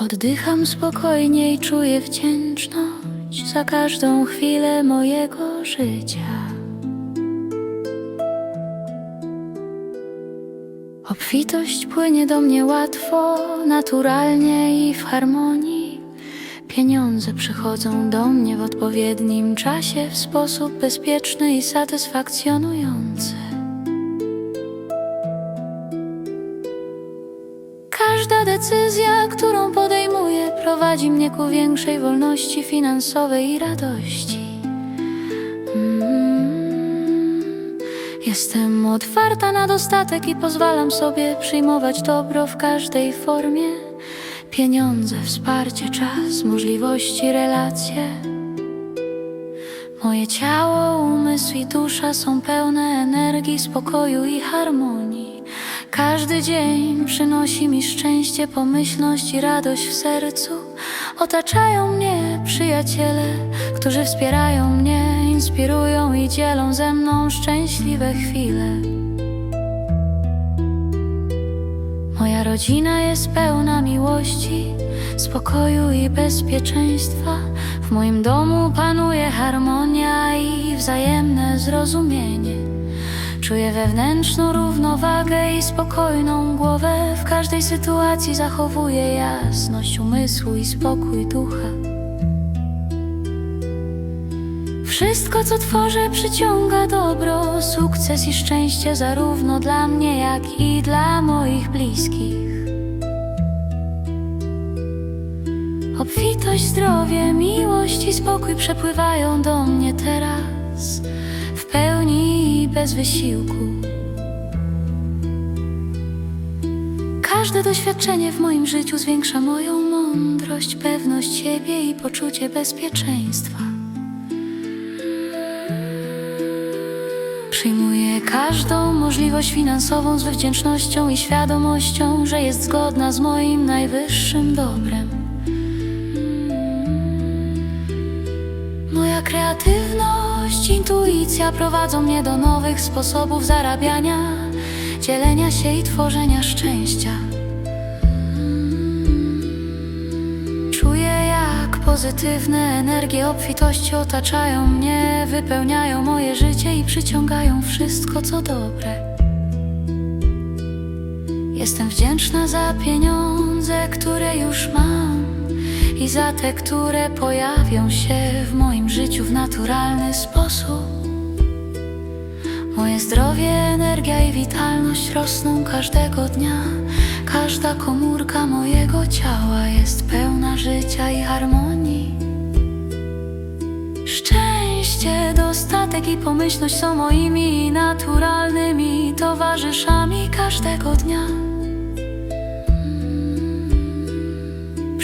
Oddycham spokojnie i czuję wdzięczność za każdą chwilę mojego życia. Obfitość płynie do mnie łatwo, naturalnie i w harmonii. Pieniądze przychodzą do mnie w odpowiednim czasie w sposób bezpieczny i satysfakcjonujący. Każda decyzja, prowadzi mnie ku większej wolności finansowej i radości. Mm. Jestem otwarta na dostatek i pozwalam sobie przyjmować dobro w każdej formie. Pieniądze, wsparcie, czas, możliwości, relacje. Moje ciało, umysł i dusza są pełne energii, spokoju i harmonii. Każdy dzień przynosi mi szczęście, pomyślność i radość w sercu. Otaczają mnie przyjaciele, którzy wspierają mnie, inspirują i dzielą ze mną szczęśliwe chwile. Moja rodzina jest pełna miłości, spokoju i bezpieczeństwa. W moim domu panuje harmonia i wzajemne zrozumienie. Czuję wewnętrzną równowagę i spokojną głowę. W każdej sytuacji zachowuję jasność umysłu i spokój ducha. Wszystko, co tworzę, przyciąga dobro, sukces i szczęście zarówno dla mnie, jak i dla moich bliskich. Obfitość, zdrowie, miłość i spokój przepływają do mnie bez wysiłku. Każde doświadczenie w moim życiu zwiększa moją mądrość, pewność siebie i poczucie bezpieczeństwa. Przyjmuję każdą możliwość finansową z wdzięcznością i świadomością, że jest zgodna z moim najwyższym dobrem. Moja kreatywność, intuicja prowadzą mnie do nowych sposobów zarabiania, dzielenia się i tworzenia szczęścia. Czuję, jak pozytywne energie obfitości otaczają mnie, wypełniają moje życie i przyciągają wszystko, co dobre. Jestem wdzięczna za pieniądze, które już mam i za te, które pojawią się w moim życiu w naturalny sposób. Moje zdrowie, energia i witalność rosną każdego dnia. Każda komórka mojego ciała jest pełna życia i harmonii. Szczęście, dostatek i pomyślność są moimi naturalnymi towarzyszami każdego dnia.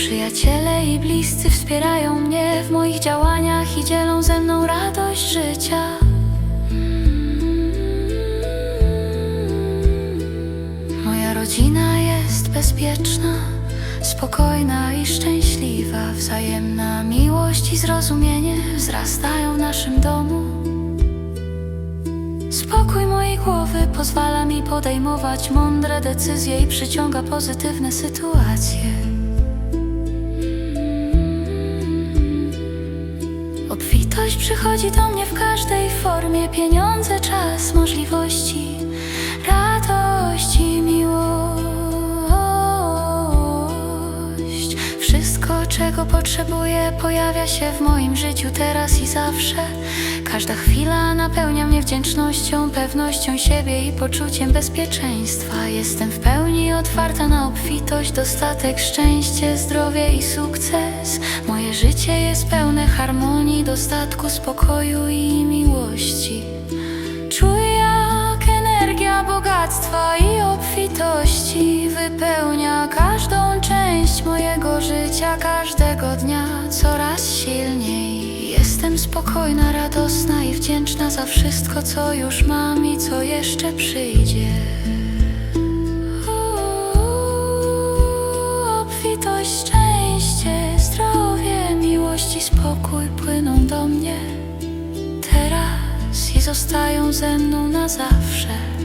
Przyjaciele i bliscy wspierają mnie w moich działaniach i dzielą ze mną radość życia. Moja rodzina jest bezpieczna, spokojna i szczęśliwa. Wzajemna miłość i zrozumienie wzrastają w naszym domu. Spokój mojej głowy pozwala mi podejmować mądre decyzje i przyciąga pozytywne sytuacje. Przychodzi do mnie w każdej formie. Pieniądze, czas, możliwości Radość i miłość. Wszystko, czego potrzebuję Pojawia się w moim życiu teraz i zawsze Każda chwila napełnia mnie wdzięcznością Pewnością siebie i poczuciem bezpieczeństwa Jestem w pełni otwarta na obfitość Dostatek, szczęście, zdrowie i sukces Moje życie jest pełne harmonii, dostatku, spokoju i miłości. Spokojna, radosna i wdzięczna za wszystko, co już mam i co jeszcze przyjdzie. Obfitość, szczęście, zdrowie, miłość i spokój płyną do mnie teraz i zostają ze mną na zawsze.